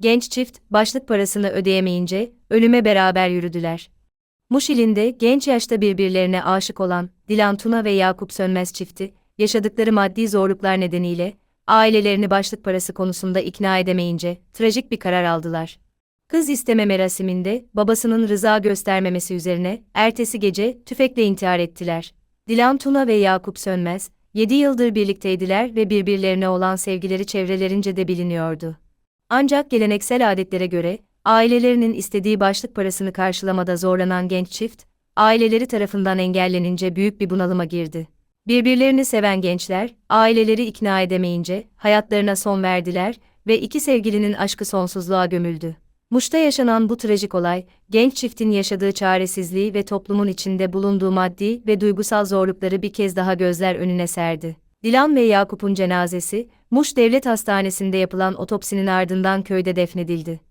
Genç çift, başlık parasını ödeyemeyince, ölüme beraber yürüdüler. Muş ilinde genç yaşta birbirlerine aşık olan Dilan Tuna ve Yakup Sönmez çifti, yaşadıkları maddi zorluklar nedeniyle, ailelerini başlık parası konusunda ikna edemeyince, trajik bir karar aldılar. Kız isteme merasiminde, babasının rıza göstermemesi üzerine, ertesi gece, tüfekle intihar ettiler. Dilan Tuna ve Yakup Sönmez, 7 yıldır birlikteydiler ve birbirlerine olan sevgileri çevrelerince de biliniyordu. Ancak geleneksel adetlere göre, ailelerinin istediği başlık parasını karşılamada zorlanan genç çift, aileleri tarafından engellenince büyük bir bunalıma girdi. Birbirlerini seven gençler, aileleri ikna edemeyince, hayatlarına son verdiler ve iki sevgilinin aşkı sonsuzluğa gömüldü. Muş'ta yaşanan bu trajik olay, genç çiftin yaşadığı çaresizliği ve toplumun içinde bulunduğu maddi ve duygusal zorlukları bir kez daha gözler önüne serdi. Dilan ve Yakup'un cenazesi, Muş Devlet Hastanesi'nde yapılan otopsinin ardından köyde defnedildi.